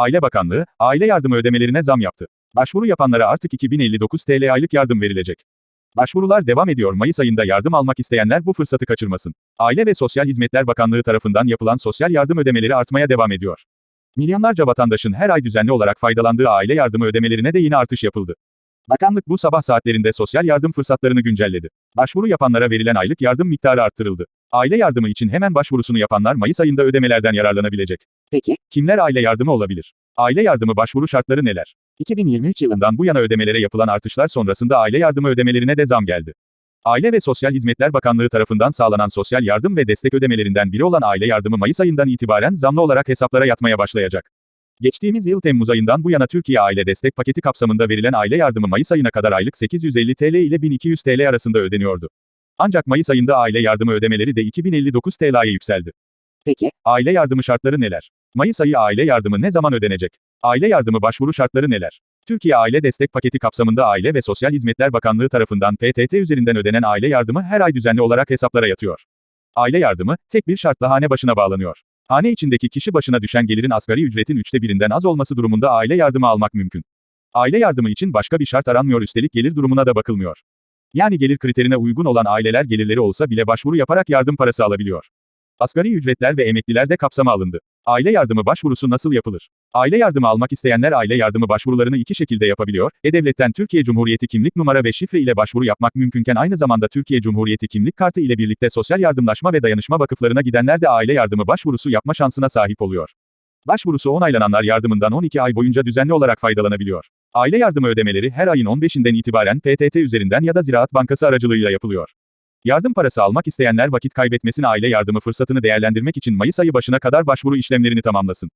Aile Bakanlığı, aile yardımı ödemelerine zam yaptı. Başvuru yapanlara artık 2059 TL aylık yardım verilecek. Başvurular devam ediyor. Mayıs ayında yardım almak isteyenler bu fırsatı kaçırmasın. Aile ve Sosyal Hizmetler Bakanlığı tarafından yapılan sosyal yardım ödemeleri artmaya devam ediyor. Milyonlarca vatandaşın her ay düzenli olarak faydalandığı aile yardımı ödemelerine de yine artış yapıldı. Bakanlık bu sabah saatlerinde sosyal yardım fırsatlarını güncelledi. Başvuru yapanlara verilen aylık yardım miktarı arttırıldı. Aile yardımı için hemen başvurusunu yapanlar Mayıs ayında ödemelerden yararlanabilecek. Peki, Kimler aile yardımı olabilir? Aile yardımı başvuru şartları neler? 2023 yılında Yılından bu yana ödemelere yapılan artışlar sonrasında aile yardımı ödemelerine de zam geldi. Aile ve Sosyal Hizmetler Bakanlığı tarafından sağlanan sosyal yardım ve destek ödemelerinden biri olan aile yardımı Mayıs ayından itibaren zamlı olarak hesaplara yatmaya başlayacak. Geçtiğimiz yıl Temmuz ayından bu yana Türkiye Aile Destek Paketi kapsamında verilen aile yardımı Mayıs ayına kadar aylık 850 TL ile 1200 TL arasında ödeniyordu. Ancak Mayıs ayında aile yardımı ödemeleri de 2059 TL'ye yükseldi. peki, Aile yardımı şartları neler? Mayıs ayı aile yardımı ne zaman ödenecek? Aile yardımı başvuru şartları neler? Türkiye Aile Destek Paketi kapsamında Aile ve Sosyal Hizmetler Bakanlığı tarafından PTT üzerinden ödenen aile yardımı her ay düzenli olarak hesaplara yatıyor. Aile yardımı, tek bir şartla hane başına bağlanıyor. Hane içindeki kişi başına düşen gelirin asgari ücretin üçte birinden az olması durumunda aile yardımı almak mümkün. Aile yardımı için başka bir şart aranmıyor üstelik gelir durumuna da bakılmıyor. Yani gelir kriterine uygun olan aileler gelirleri olsa bile başvuru yaparak yardım parası alabiliyor. Asgari ücretler ve emekliler de kapsama alındı. Aile yardımı başvurusu nasıl yapılır? Aile yardımı almak isteyenler aile yardımı başvurularını iki şekilde yapabiliyor. E-Devlet'ten Türkiye Cumhuriyeti kimlik numara ve şifre ile başvuru yapmak mümkünken aynı zamanda Türkiye Cumhuriyeti kimlik kartı ile birlikte sosyal yardımlaşma ve dayanışma vakıflarına gidenler de aile yardımı başvurusu yapma şansına sahip oluyor. Başvurusu onaylananlar yardımından 12 ay boyunca düzenli olarak faydalanabiliyor. Aile yardımı ödemeleri her ayın 15'inden itibaren PTT üzerinden ya da Ziraat Bankası aracılığıyla yapılıyor. Yardım parası almak isteyenler vakit kaybetmesin aile yardımı fırsatını değerlendirmek için Mayıs ayı başına kadar başvuru işlemlerini tamamlasın.